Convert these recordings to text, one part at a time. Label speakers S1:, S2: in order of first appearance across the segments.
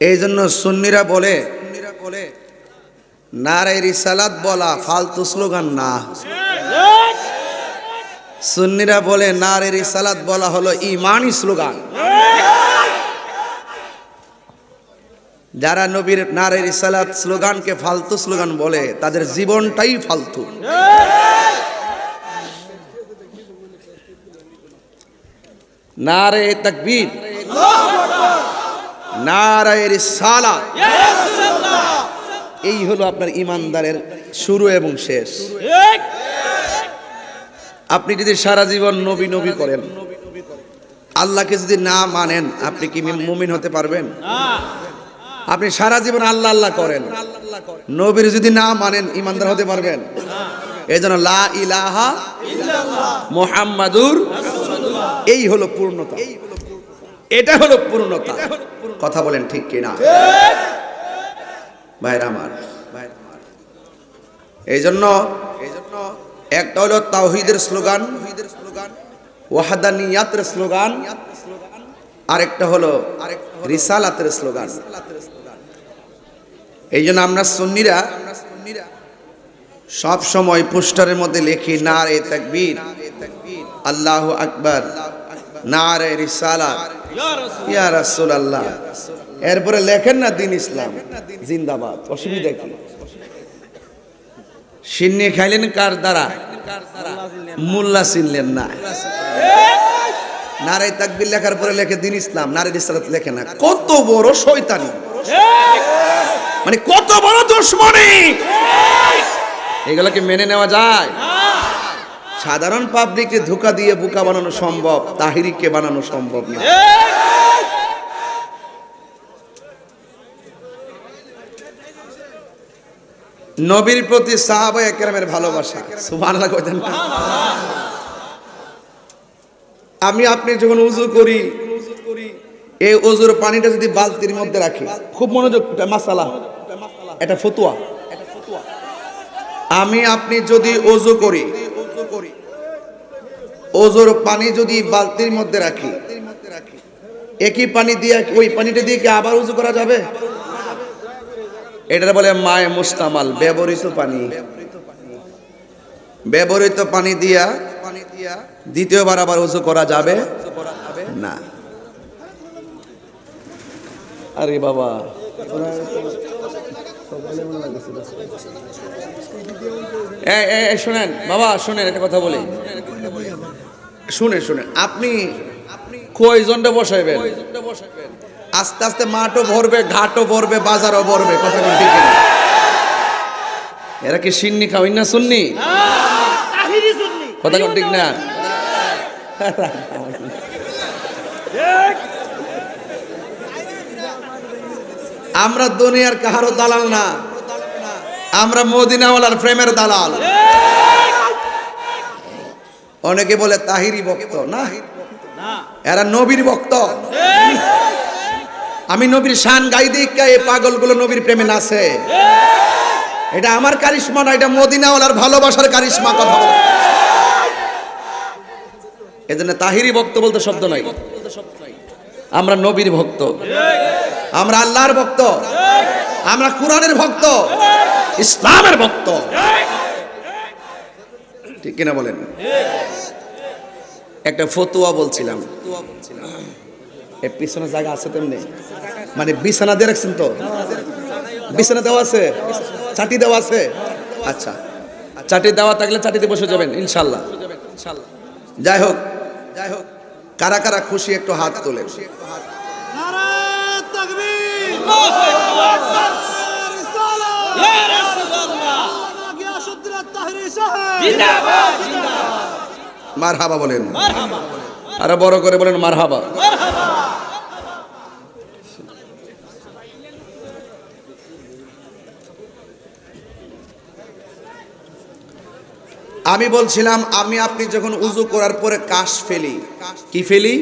S1: এই জন্য সুন্নিরা বলে নারে রিসালাত বলা ফালতু স্লোগান না। সুন্নিরা বলে নারে রিসালাত বলা হলো ইমানি স্লোগান। যারা নবীর নারে রিসালাত স্লোগানকে ফালতু স্লোগান বলে, তাদের জীবনটাই ফালতু। নারে তাকবীর। নারে রিসালাত এই হলো আপনার ইমানদারের শুরু এবং শেষ। আপনি যদি সারা জীবন নবী নবী করেন আল্লাহকে যদি না মানেন আপনি কি মুমিন হতে পারবেন? আপনি সারা জীবন আল্লাহ আল্লাহ করেন। নবীর যদি না মানেন ইমানদার হতে পারবেন? এই জন্য লা ইলাহা মোহাম্মাদুর এই হলো পূর্ণতা। এটা হলো পূর্ণতা। কথা বলেন ঠিক কিনা? ভাইরা আমার। এই জন্য একটা হলো তাওহিদের স্লোগান, ওয়াহাদানিয়াতের স্লোগান, আরেকটা হলো রিসালাতের স্লোগান। এই জন্য আমরা সুন্নিরা সব সময় পোস্টারের মধ্যে লিখি না রে তাকবীর, আল্লাহ আকবার না রে রিসালাত। এরপরে লেখেন না দিন ইসলাম। জিন্দাবাদ। অসুবিধা কি? সিন্নি খাইলেন কার দ্বারা? মোল্লা চিনলেন না। নারে তাকবির লেখার পরে লেখে দিন ইসলাম। নারে ইসলাম লেখে না। কত বড় শয়তানি। মানে কত বড় দুশ্মনী। এগুলোকে মেনে নেওয়া যায়? সাধারণ পাবলিককে ধোকা দিয়ে বোকা বানানো সম্ভব তাহিরিকে বানানো সম্ভব না। নবীর প্রতি সাহাবা একরামের ভালোবাসা। সুবহানাল্লাহ কইতেন না। আমি আপনি যখন উজু করি এই ওজুর পানিটা যদি বালতির মধ্যে রাখি, খুব মনোযোগ মাসালা, এটা ফতুয়া। আমি আপনি যদি ওজু করি ওজুর পানি যদি বালতির মধ্যে রাখি, একই পানি দিয়ে ওই পানিটা দিয়ে কি আবার উজু করা যাবে? এটা বলে মায় মুস্তামাল, ব্যবহৃত পানি। ব্যবহৃত পানি দিয়া দ্বিতীয়বার আবার উজু করা যাবে? না। আরে বাবা। শোনেন বাবা, শোনেন, একটা কথা বলি। শুনে শুনে। আপনি কয়জনটা বসাইবেন? আস্তে আস্তে মাঠও ভরবে, ঘাটও ভরবে, বাজারও ভরবে, কথা ঠিক এরা কি সিন্নি খাওয়াই না শুননি কথা ঠিক না? আমরা দুনিয়ার কাহারও দালাল না। আমরা মদিনাওয়ালার প্রেমের দালাল। অনেকে বলে তাহিরি ভক্ত। না। এরা নবীর ভক্ত। আমি নবীর শান গাই দিকা এই পাগলগুলো নবীর প্রেমে নাচে। এটা আমার কারিশমা না এটা মদিনাওয়ালার ভালোবাসার কারিশমা কথা। এজন্য তাহিরি ভক্ত বলতে শব্দ নাই। আমরা নবীর ভক্ত। আমরা আল্লাহর ভক্ত। আমরা কোরআনের ভক্ত। ইসলামের ভক্ত। ঠিক কিনা বলেন? একটা ফতুয়া বলছিলাম। এর পিছনে জায়গা আছে তেমনি? মানে বিছানা দিয়ে রাখছেন তো? বিছানা দেওয়া আছে? চাটি দেওয়া আছে? আচ্ছা। চাটি দেওয়া থাকলে চাটিতে বসে যাবেন ইনশাল্লাহ। যাই হোক যাই হোক। কারা কারা খুশি একটু হাত তোলে। মার হাবা বলেন। আরও বড় করে বলেন মার হাবা আমি বলছিলাম আমি আপনি যখন উজু করার পরে কাশ ফেলি কি ফেলি?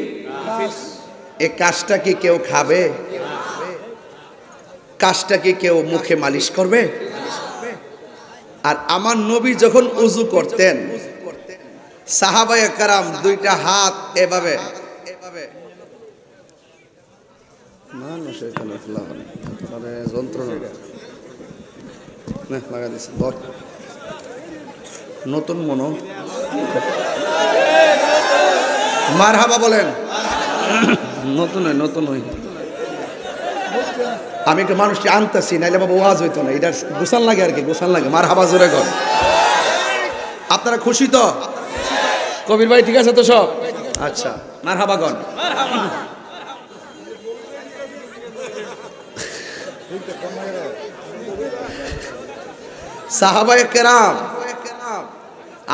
S1: এ কাশটা কি কেউ খাবে? কাশটা কি কেউ মুখে মালিশ করবে? আর আমার নবী যখন উজু করতেন, সাহাবায়ে কারাম দুইটা হাত এভাবে। মানে নতুন মনো। মার হাবা বলেন। নতুন হয় নতুন হয়। আমি একটু মানুষকে আনতেছি নাইলে বাবা ওয়াজ হইতো না। এটা গোসান লাগে আর কি গোসান লাগে। মার হাবা জোরে কর। আপনারা খুশি তো? কবির ভাই ঠিক আছে তো সব? আচ্ছা মার হাবা গন সাহাবায়ে কেরাম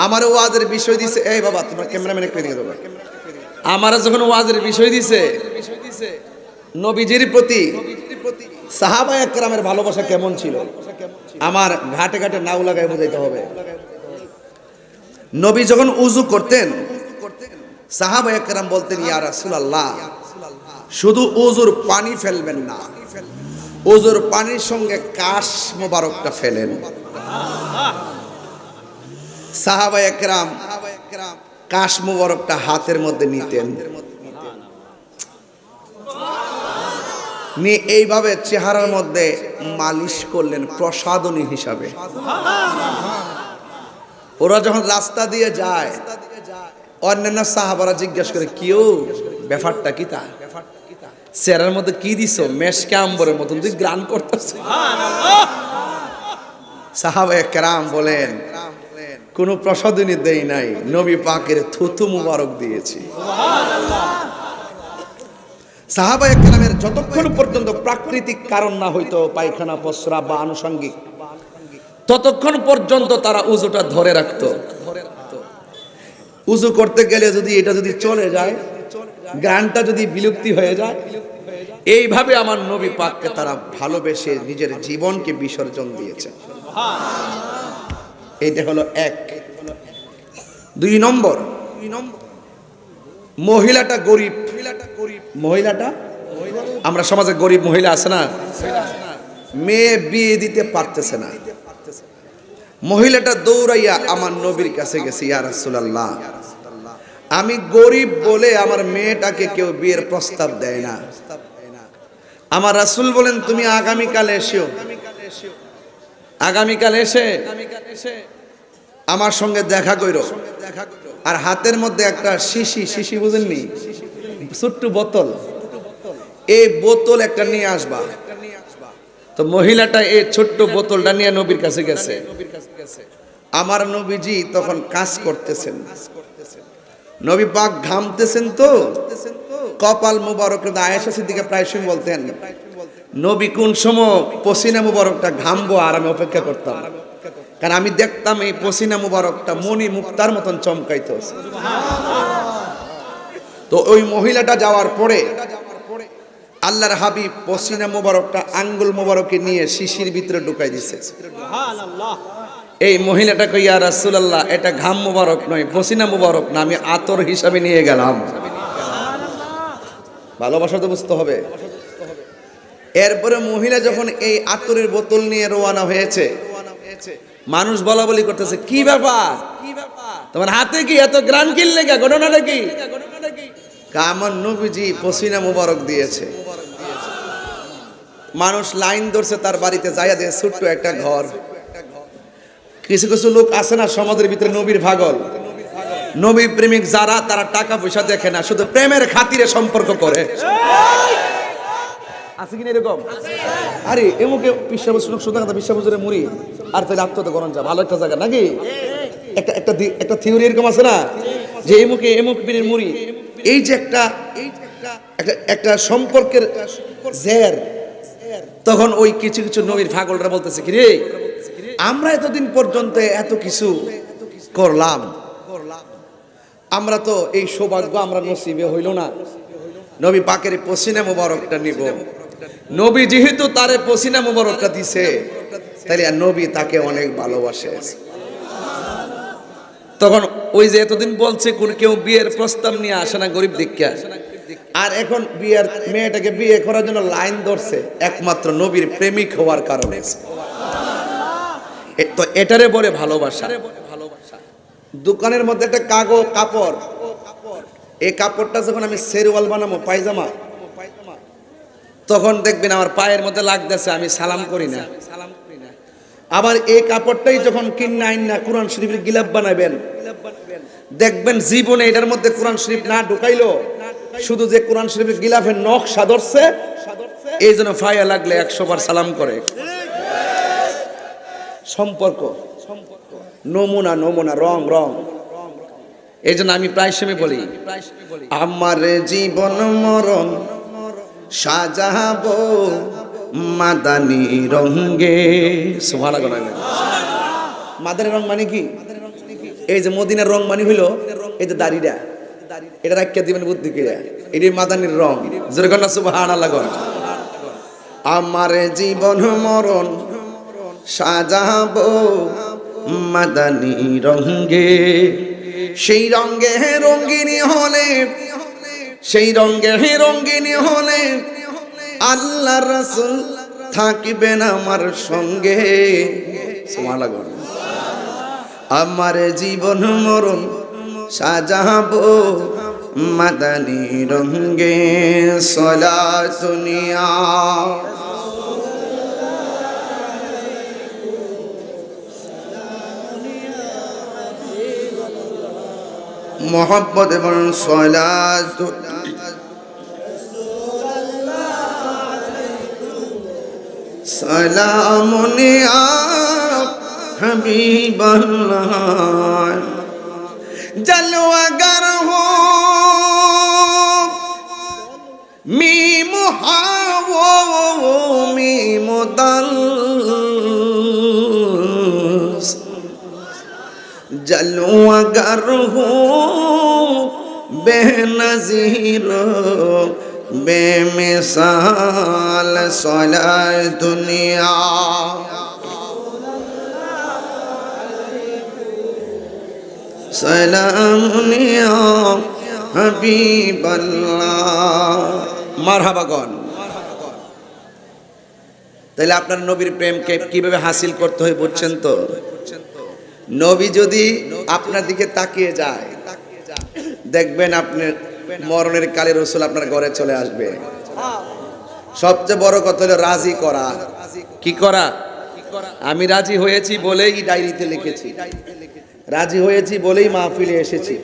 S1: আমার ওয়াজের বিষয় দিছে। এই বাবা তোমার ক্যামেরাম্যান একটু দিকে দেবো আমার যখন ওয়াজের বিষয় দিছে নবীজির প্রতি সাহাবা একরামের ভালোবাসা কেমন ছিল? আমার ঘাটে ঘাটে নাও লাগায় বোঝাইতে হবে। নবী যখন উজু করতেন সাহাবা একরাম বলতেন, ইয়া রাসূলুল্লাহ, শুধু উজুর পানি ফেলবেন না উজুর পানির সঙ্গে কাশ মোবারকটা ফেলেন। সাহাবা একরাম কাশ মোবারকটা হাতের মধ্যে নিতেন। নিয়ে এইভাবে চেহারার মধ্যে মালিশ করলেন প্রসাদনী হিসাবে। ওরা যখন রাস্তা দিয়ে যায়, অন্যান্য সাহাবারা জিজ্ঞাসা করে কেউ ব্যাপারটা কি তা? চেহারার মধ্যে কি দিছ? মেশকে আম্বরের মতন তুই গ্রান করতেছ সাহাবা কেরাম বলেন, কোন প্রসাদনী দেই নাই, নবী পাকের থুতু মুবারক দিয়েছি। সাহাবা একরামের যতক্ষণ পর্যন্ত প্রাকৃতিক কারণ না হইতো পায়খানা পসরা বা আনুষঙ্গিক ততক্ষণ পর্যন্ত তারা উজুটা ধরে রাখতো। উজু করতে গেলে যদি এটা যদি চলে যায় গানটা যদি বিলুপ্তি হয়ে যায় এইভাবে আমার নবী পাককে তারা ভালোবেসে নিজের জীবনকে বিসর্জন দিয়েছে। এইটা হলো এক। দুই নম্বর মহিলাটা গরিব। মহিলাটা? আমরা সমাজে গরিব মহিলা আছে না? মেয়ে বিয়ে দিতে পারতেছে না। মহিলাটা দৌড়াইয়া আমার নবীর কাছে গেছে, ইয়া রাসূলুল্লাহ, আমি গরিব বলে আমার মেয়েটাকে কেউ বিয়ের প্রস্তাব দেয় না। আমার রাসূল বলেন, তুমি আগামীকাল এসো। আগামীকাল এসে আমার সঙ্গে দেখা কইরো। আর হাতের মধ্যে একটা শিশি শিশি বুঝেননি? ছোট্ট বোতল। এই বোতল একটা নিয়ে আসবা। তো মহিলাটা এই ছোট্ট বোতলটা নিয়ে নবীর কাছে গেছে। আমার নবীজি তখন কাজ করতেছেন। নবী পাক ঘামতেছেন তো। কপাল মুবারক আয়েশা সিদ্দিকা প্রায় সময় বলতেন, নবী কোন সময় পসিনা মুবারকটা ঘামবো আর আমি অপেক্ষা করতাম। কারণ আমি দেখতাম এই পসিনা মুবারকটা মনি মুক্তার মতন চমকাইতো তো ওই মহিলাটা যাওয়ার পরে আল্লাহর হাবিব পসিনা মুবারকটা আঙ্গুল মুবারকে নিয়ে শিশির ভিতরে ঢুকাই দিছে। এই মহিলাটা কইয়া রাসূলুল্লাহ এটা ঘাম মুবারক নয় পসিনা মুবারক না আমি আতর হিসাবে নিয়ে গেলাম। ভালোবাসা তো বুঝতে হবে। এরপরে মহিলা যখন এই আতরের বোতল নিয়ে রোয়ানা হয়েছে মানুষ বলা বলি করতেছে কি ব্যাপার? তোমার হাতে কি এত গ্রান কিনলে কে ঘটনাটা কি? কামান নবীজি পসিনা মুবারক দিয়েছে। মানুষ লাইন ধরছে তার বাড়িতে, যাইয়া দিয়ে ছোট্ট একটা ঘর। কিছু কিছু লোক আছে না সমাজের ভিতরে, নবীর ভাগল। নবী প্রেমিক যারা, তারা টাকা পয়সা দেখে না, শুধু প্রেমের খাতিরে সম্পর্ক করে। আছে কিনা এরকম? আরে, এমুকে বিশ্বাস শুধু কথা বিশ্বাস মুড়ি, আর তাহলে আত্মহত্যা করেন ভালো একটা জায়গা, নাকি? একটা একটা থিওরি এরকম আছে না? যে এমুকে, এমুক মুড়ি এই যে একটা একটা সম্পর্কের জের, তখন ওই কিছু কিছু নবীর ফাগলরা বলতেছে কি রে আমরা এতদিন পর্যন্ত এত কিছু করলাম। আমরা তো এই সৌভাগ্য আমরা নসিবে হইল না। নবী পাকের পসিনা মুবারকটা নিব। নবী যেহেতু তারে পসিনা মুবারকটা দিছে তাহলে নবী তাকে অনেক ভালোবাসে। তখন ওই যে এতদিন বলছে, কোন কেউ বিয়ের প্রস্তাব নিয়ে আসে না, গরিব দীক্ষা। আর এখন বিয়ের মেয়েটাকে বিয়ে করার জন্য লাইন ধরছে, একমাত্র নবীর প্রেমিক হওয়ার কারণে। তো এটারে বলে ভালোবাসা। দোকানের মধ্যে একটা কাগজ কাপড়। এই কাপড়টা যখন আমি সেরওয়াল বানাবো, পায়জামা, তখন দেখবেন আমার পায়ের মধ্যে লাগতেছে, আমি সালাম করি না। আবার এই কাপড়টাই যখন কিন্না আইন না, কোরআন শরীফের গিলাপ বানাবেন। দেখবেন জীবনে এটার মধ্যে কোরআন শরীফ না ঢুকাইলো, শুধু যে কোরআন শরীফের গিলাফের নকশা ধরছে, এই জন্য ফায়া লাগলে একশো বার সালাম করে। সম্পর্ক, নমুনা নমুনা, রং রং। এই জন্য আমি প্রায় সময় বলি, আমার জীবন মরণ সাজাবো মাদানি রঙ্গে। সুভানা গণায় মাদারের রং মানে কি? এই যে মদিনার রং মানে হইল এই যে দাড়িটা। এটা রাখিয়া দিবেন বুদ্ধি কে এটি মাদানির রং। জোরে কন্যা সুবাহান গণ। আমার জীবন মরণ সাজাবো মাদানি রঙ্গে। সেই রঙ্গে রঙ্গিনী হলে, সেই রঙ্গে রঙ্গিনী হলে আল্লাহ রসুল থাকিবেন আমার সঙ্গে। আমার জীবন মরণ সাজাবো মাদানি রঙ্গে সলা দুনিয়া মোহাম্মদ এবং সলা সালামুনি হাবিবাল্লাহ। জলওয়াগার হো মি মুহাও মি মুদাল জলওয়াগার হো বেনজির বেমিসাল সলার দুনিয়া। সালামুনিয়া হাবিবাল্লাহ। মারহাবাগণ তাহলে আপনার নবীর প্রেমকে কীভাবে হাসিল করতে হয় বুঝছেন তো? নবী যদি আপনার দিকে তাকিয়ে যায়, দেখবেন আপনি মরণের কালে রসুল আপনার ঘরে চলে আসবে। সবচেয়ে বড় কথা হলো রাজি করা। কি করা? আমি রাজি হয়েছি বলেই ডায়েরিতে লিখেছি। রাজি হয়েছি বলেই মাহফিলে এসেছি।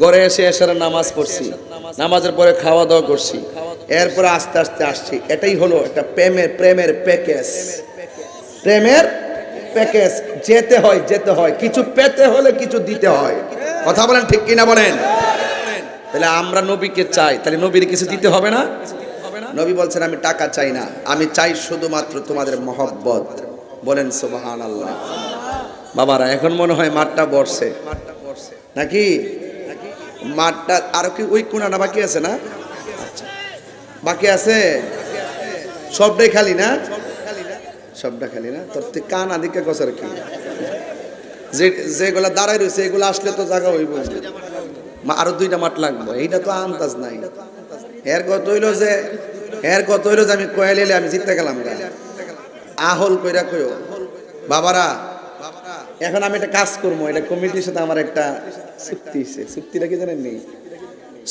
S1: ঘরে এসে এসার নামাজ পড়ছি। নামাজের পরে খাওয়া দাওয়া করছি। এরপরে আস্তে আস্তে আসছি। এটাই হলো একটা প্রেমের প্রেমের প্যাকেজ। প্রেমের প্যাকেজ। যেতে হয় যেতে হয়। কিছু পেতে হলে কিছু দিতে হয়। কথা বলেন ঠিক কিনা বলেন? তাহলে আমরা নবীকে চাই, তাহলে নবীর কিছু দিতে হবে না? নবী বলছেন, আমি টাকা চাই না, আমি চাই শুধুমাত্র তোমাদের মহব্বত। বলেন সুবহান আল্লাহ বাবারা, এখন মনে হয় মাঠটা বর্ষে নাকি? মাঠটা আরও কি ওই কোনাটা বাকি আছে না? বাকি আছে? সবটাই খালি না? সবটা খালি না? তোর তুই কান আদিকে গছর কি? যেগুলা দাঁড়াই রয়েছে, এগুলো আসলে তো জায়গা হইব মা- আরও দুইটা মাঠ লাগবো। এইটা তো আন্দাজ নাই। এর কত হইল যে, এর কত হইল যে আমি কয়ে লিলে আমি জিততে গেলাম। আহল কইরা কইও, বাবারা, এখন আমি একটা কাজ করব, এটা কমিটির সাথে আমার একটা চুক্তি হয়েছে চুক্তিটা কি জানেন নেই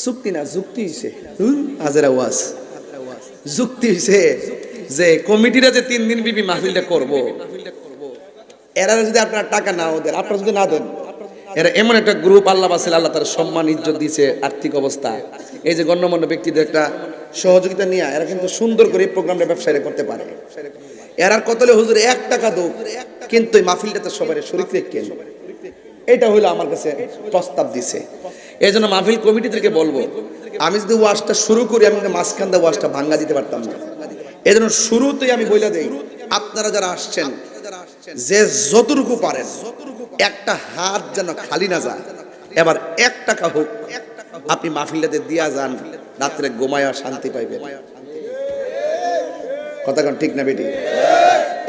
S1: চুক্তি না, যুক্তি হয়েছে হাজারা ওয়াজ যুক্তি হয়েছে যে কমিটিরা যে তিন দিন বিবি মাহফিলটা করব এরা যদি আপনার টাকা না ওদের আপনারা যদি না দেন এরা এমন একটা গ্রুপ আল্লাহ বাসিল আল্লাহ তার সম্মান, ইজ্জত দিয়েছে আর্থিক অবস্থা। এই যে গণ্যমান্য ব্যক্তিদের একটা সহযোগিতা নিয়ে এরা কিন্তু সুন্দর করে এই প্রোগ্রামটা ব্যবসায়ীরা করতে পারে। এরার কতলে হুজুর এক টাকা দোক, কিন্তু এই মাহফিলটাতে সবাই শরিক রেখেন এটা হইল আমার কাছে প্রস্তাব দিছে। এই জন্য মাহফিল কমিটিদেরকে বলব, আমি যদি ওয়াজটা শুরু করি, আমি কিন্তু মাঝখান দিয়ে ওয়াজটা ভাঙ্গা দিতে পারতাম না। এই জন্য শুরুতেই আমি বলে দেই, আপনারা যারা আসছেন, যে যতটুকু পারেন একটা হাত যেন খালি না যায়। এবার এক টাকা হোক, আপনি মাহফিলটাতে দিয়া যান, রাত্রে ঘুমায়া শান্তি পাইবেন। কথা কোন, ঠিক না বেটি?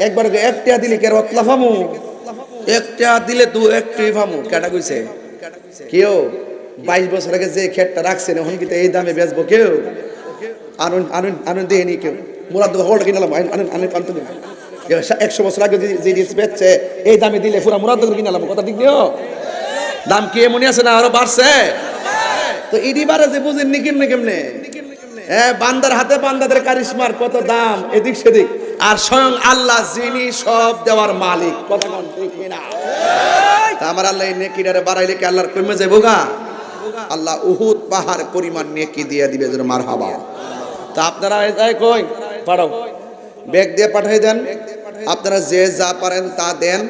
S1: একবার একটা দিলে কে রতলা ফামু একটা দিলে দু একটি ফামু কেটা কইছে? কেউ? বাইশ বছর আগে যে ক্ষেতটা রাখছেন, এখন কিন্তু এই দামে বেচবো কেউ? আনুন আনুন আনুন দিয়ে নি কেউ। মুরাদ হোল্ড কিনালাম আনুন আনুন দিন একশো বছর আগে যে- জিনিস বেচছে, এই দামে দিলে পুরা মুরাদ কিনালাম কথা ঠিক নিও দাম কি এমনই আছে না আরও বাড়ছে? তো ইডি বাড়ে যে বুঝেননি কেমনে কেমনে? এ, বান্দার হাতে বান্দাদের কারিশমার, কত দাম? এদিক সেদিক। আর স্বয়ং আল্লাহ যিনি সব দেওয়ার মালিক, কথা কোন ঠিক কিনা? আমার আল্লাহ এই নেকিটারে বাড়াইলে কি আল্লাহর কমে যাব গা? আল্লাহ উহুদ পাহাড় পরিমাণ নেকি দিয়ে দিবে, যেন মার হাবা তা আপনারা কই? পাঠাও। ব্যাগ দিয়ে পাঠাই দেন। আপনারা যে যা পারেন তা দেন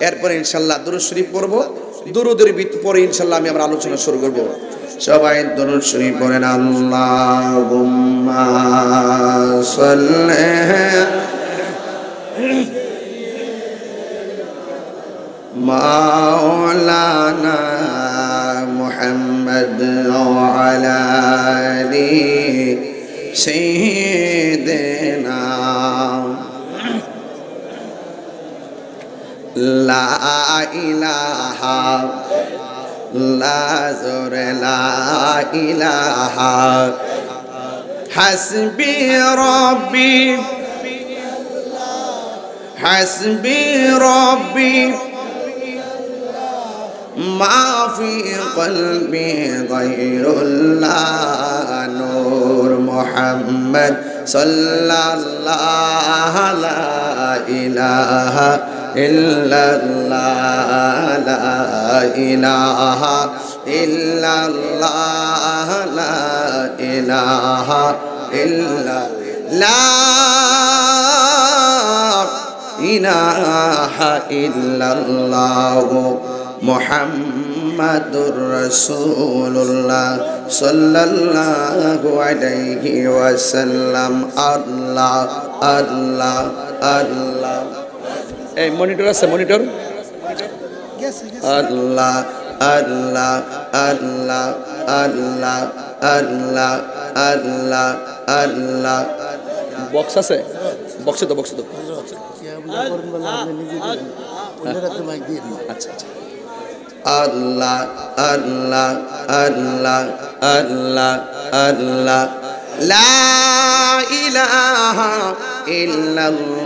S1: এরপরে ইনশাল্লাহ দুরুদ শরীফ পড়বো দুরুদের ভিত্তি পরে ইনশাল্লাহ আমি আমরা আলোচনা শুরু করব সবাই দুরুদ শরীফ পড়েন আল্লাহুম্মা সাল্লি مولانا محمد وعلى آل سيدنا لا إله لا زر لا إله. حسبي ربي. حسبي ربي. ما في قلبي غير الله. نور محمد صلى الله لا إله إلا الله لا إله إلا الله لا إله إلا لا إله إلا الله محمد رسول الله صلى الله عليه وسلم الله الله الله. এই মনিটর আছে মনিটর? আল্লাহ আল্লাহ আল্লাহ আল্লাহ আল্লাহ আল্লাহ আল্লাহ। বক্স আছে? বক্সে তো বক্সে তো। আচ্ছা আচ্ছা। আল্লাহ আল্লাহ আল্লাহ আল্লাহ আল্লাহ। লা ইলাহা ইল্লাল্লাহ